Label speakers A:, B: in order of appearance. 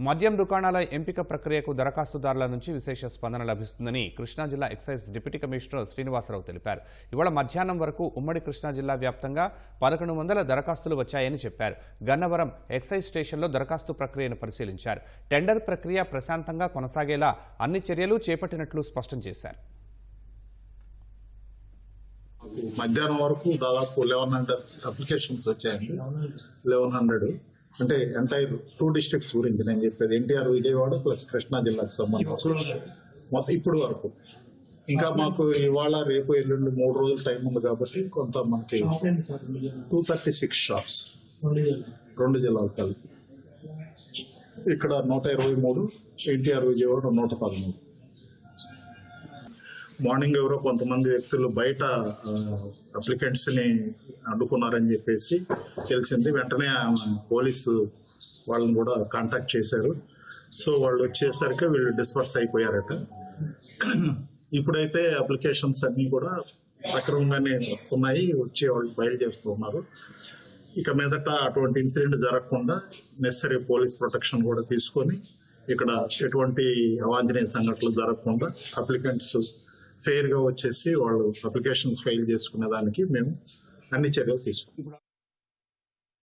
A: మద్యం దుకాణాల ఎంపిక ప్రక్రియకు దరఖాస్తుదారుల నుంచి విశేష స్పందన లభిస్తుందని కృష్ణా జిల్లా ఎక్సైజ్ డిప్యూటీ కమిషనర్ శ్రీనివాసరావు తెలిపారు. ఇవాళ మధ్యాహ్నం వరకు ఉమ్మడి కృష్ణా జిల్లా వ్యాప్తంగా పదకొండు వందల దరఖాస్తులు వచ్చాయని చెప్పారు. గన్నవరం ఎక్సైజ్ స్టేషన్లో దరఖాస్తు ప్రక్రియను పరిశీలించారు. టెండర్ ప్రక్రియ ప్రశాంతంగా కొనసాగేలా అన్ని చర్యలు చేపట్టినట్లు స్పష్టం చేశారు.
B: మధ్యాహ్నం వరకు దాదాపు లెవెన్ హండ్రెడ్ అప్లికేషన్స్ వచ్చాయండి. లెవెన్ హండ్రెడ్ అంటే ఎంటైర్ టూ డిస్ట్రిక్ట్స్ గురించి నేను చెప్పేది. ఎన్టీఆర్ విజయవాడ ప్లస్ కృష్ణా జిల్లాకు సంబంధించి. మొత్తం ఇప్పుడు వరకు. ఇంకా మాకు ఇవాళ రేపు ఎల్లుండి మూడు రోజులు టైం ఉంది కాబట్టి కొంత మనకి టూ థర్టీ సిక్స్ షాప్స్ రెండు జిల్లాలు కలిపి. ఇక్కడ నూట ఇరవై మూడు ఎన్టీఆర్ విజయవాడ నూట పదమూడు. మార్నింగ్ ఎవరో కొంతమంది వ్యక్తులు బయట అప్లికెంట్స్ని అడ్డుకున్నారని చెప్పేసి తెలిసింది. వెంటనే పోలీసు వాళ్ళని కూడా కాంటాక్ట్ చేశారు. సో వాళ్ళు వచ్చేసరికి వీళ్ళు డిస్పర్స్ అయిపోయారట. ఇప్పుడైతే అప్లికేషన్స్ అన్నీ కూడా సక్రమంగానే వస్తున్నాయి. వచ్చే వాళ్ళు ఫైల్ చేస్తున్నారు ఇక మీదట అటువంటి ఇన్సిడెంట్ జరగకుండా నెసరీ పోలీస్ ప్రొటెక్షన్ కూడా తీసుకొని ఇక్కడ ఎటువంటి అవాంఛనీయ సంఘటనలు జరగకుండా అప్లికెంట్స్ ఫెయిర్గా వచ్చేసి వాళ్ళు అప్లికేషన్స్ ఫైల్ చేసుకునే దానికి మేము అన్ని చర్యలు తీసుకుంటాం.